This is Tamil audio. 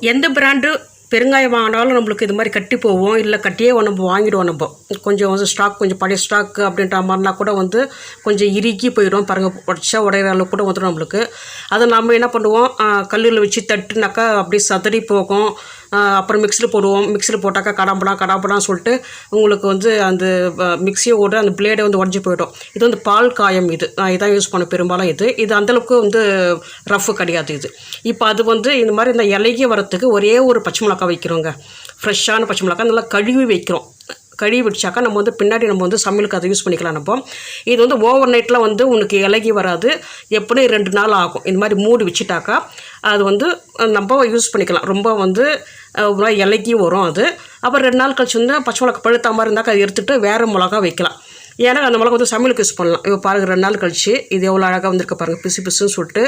எந்த பிராண்டு பெருங்காயம் வாங்கினாலும் நம்மளுக்கு இது மாதிரி கட்டி போவோம். இல்லை கட்டியே நம்ம வாங்கிடுவோம் நம்ம. கொஞ்சம் வந்து ஸ்டாக் கொஞ்சம் பழைய ஸ்டாக் அப்படின்ற மாதிரினா கூட வந்து கொஞ்சம் இறுக்கி போயிடும் பாருங்கள் உடச்சா உடையிற அளவுக்கு கூட வந்துடும் நம்மளுக்கு. அதை நம்ம என்ன பண்ணுவோம்? கல்லில் வச்சு தட்டுனாக்கா அப்படியே சதறி போகும். அப்புறம் மிக்ஸியில் போடுவோம். மிக்சியில் போட்டாக்கா கடாம்பலாம் கடாம்பலாம் சொல்லிட்டு உங்களுக்கு வந்து அந்த மிக்ஸியோட அந்த பிளேடை வந்து உடஞ்சி போயிடும். இது வந்து பால் காயம் இது. நான் இதான் யூஸ் பண்ண பெரும்பாலும் இது. இது அந்தளவுக்கு வந்து ரஃப் கிடையாது இது. இப்போ அது வந்து இந்த மாதிரி இந்த இலகி வரத்துக்கு ஒரே ஒரு பச்சை மிளகா வைக்கிறோங்க. ஃப்ரெஷ்ஷான பச்சை மிளகா நல்லா கழுவி வைக்கிறோம். கழுவி வச்சாக்கா நம்ம வந்து பின்னாடி நம்ம வந்து சமையலுக்கு அதை யூஸ் பண்ணிக்கலாம் நம்ம. இது வந்து ஓவர் நைட்டில் வந்து உனக்கு இலகி வராது. எப்படியும் ரெண்டு நாள் ஆகும். இந்த மாதிரி மூடி வச்சுட்டாக்கா அது வந்து நம்ம யூஸ் பண்ணிக்கலாம். ரொம்ப வந்து ஒரு இலகி வரும் அது. அப்புறம் ரெண்டு நாள் கழிச்சு வந்து பச்சை மிளகா பழுத்த மாதிரி இருந்தாக்கா அதை எடுத்துகிட்டு வேறு மிளகா வைக்கலாம். ஏன்னா அந்த மிளகா வந்து சமையலுக்கு யூஸ் பண்ணலாம். இப்போ பாருங்கள் ரெண்டு நாள் கழிச்சு இது எவ்வளோ அழகாக வந்திருக்கு பாருங்கள் பிசு பிசுன்னு சொல்லிட்டு